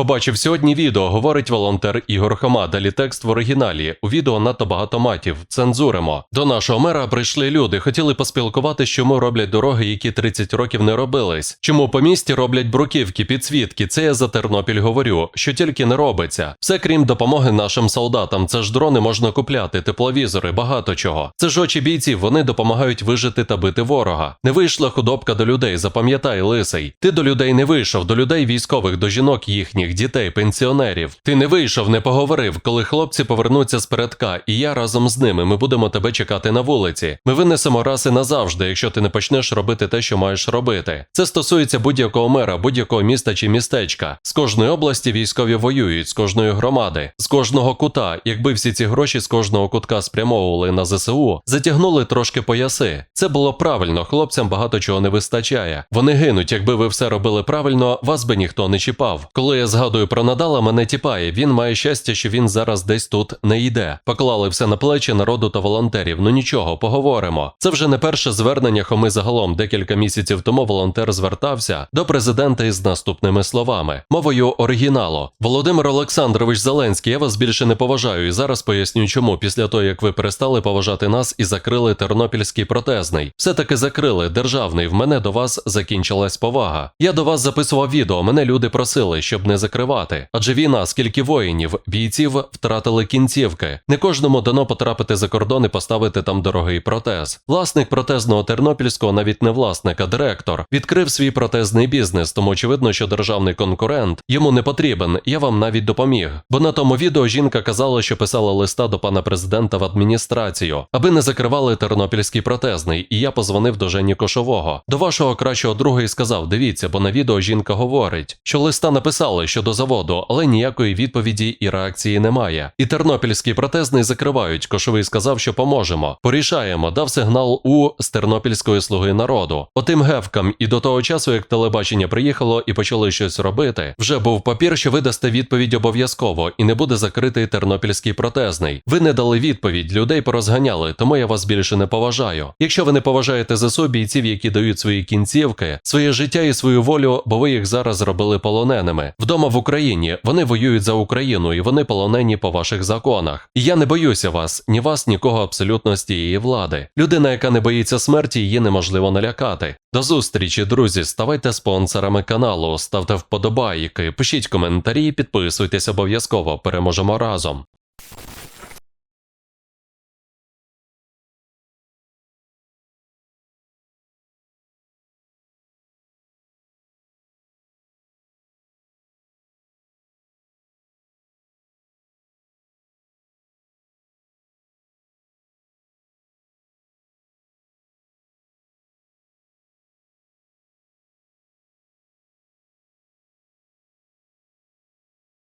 Побачив сьогодні відео, говорить волонтер Ігор Хома, далі текст в оригіналі. У відео надто багато матів, цензуримо. До нашого мера прийшли люди, хотіли поспілкувати, чому роблять дороги, які 30 років не робились. Чому по місті роблять бруківки, підсвітки, це я за Тернопіль говорю, що тільки не робиться. Все крім допомоги нашим солдатам. Це ж дрони можна купляти, тепловізори, багато чого. Це ж очі бійців, вони допомагають вижити та бити ворога. Не вийшла худобка до людей, запам'ятай, лисий. Ти до людей не вийшов, до людей військових, до жінок їхніх, дітей, пенсіонерів. Ти не вийшов, не поговорив, коли хлопці повернуться з передка, і я разом з ними. Ми будемо тебе чекати на вулиці. Ми винесемо раз і назавжди, якщо ти не почнеш робити те, що маєш робити. Це стосується будь-якого мера, будь-якого міста чи містечка. З кожної області військові воюють, з кожної громади, з кожного кута. Якби всі ці гроші з кожного кутка спрямовували на ЗСУ, затягнули трошки пояси. Це було правильно, хлопцям багато чого не вистачає. Вони гинуть, якби ви все робили правильно, вас би ніхто не чіпав. Коли я згадую про Надала, мене тіпає. Він має щастя, що він зараз десь тут не йде. Поклали все на плечі народу та волонтерів. Ну нічого, поговоримо. Це вже не перше звернення Хоми загалом. Декілька місяців тому волонтер звертався до президента із наступними словами, мовою оригіналу. Володимир Олександрович Зеленський, я вас більше не поважаю, і зараз поясню, чому після того, як ви перестали поважати нас і закрили Тернопільський протезний. Все таки закрили державний. В мене до вас закінчилась повага. Я до вас записував відео. Мене люди просили, щоб не закривати. Адже війна, скільки воїнів, бійців втратили кінцівки. Не кожному дано потрапити за кордон і поставити там дорогий протез. Власник протезного тернопільського, навіть не власник, а директор, відкрив свій протезний бізнес, тому очевидно, що державний конкурент йому не потрібен. Я вам навіть допоміг. Бо на тому відео жінка казала, що писала листа до пана президента в адміністрацію, аби не закривали тернопільський протезний. І я позвонив до Жені Кошового, до вашого кращого друга і сказав: дивіться, бо на відео жінка говорить, що листа написали щодо заводу, але ніякої відповіді і реакції немає. І тернопільський протезний закривають. Кошовий сказав, що поможемо. Порішаємо, дав сигнал у з Тернопільської слуги народу. Отим гевкам, і до того часу, як телебачення приїхало і почали щось робити, вже був папір, що ви дасте відповідь обов'язково, і не буде закритий тернопільський протезний. Ви не дали відповідь, людей порозганяли, тому я вас більше не поважаю. Якщо ви не поважаєте ЗСУ бійців, які дають свої кінцівки, своє життя і свою волю, бо ви їх зараз зробили полоненими. Вдома в Україні вони воюють за Україну і вони полонені по ваших законах. І я не боюся вас, ні вас, нікого абсолютно з тієї влади. Людина, яка не боїться смерті, її неможливо налякати. До зустрічі, друзі. Ставайте спонсорами каналу, ставте вподобайки, пишіть коментарі, підписуйтесь обов'язково. Переможемо разом.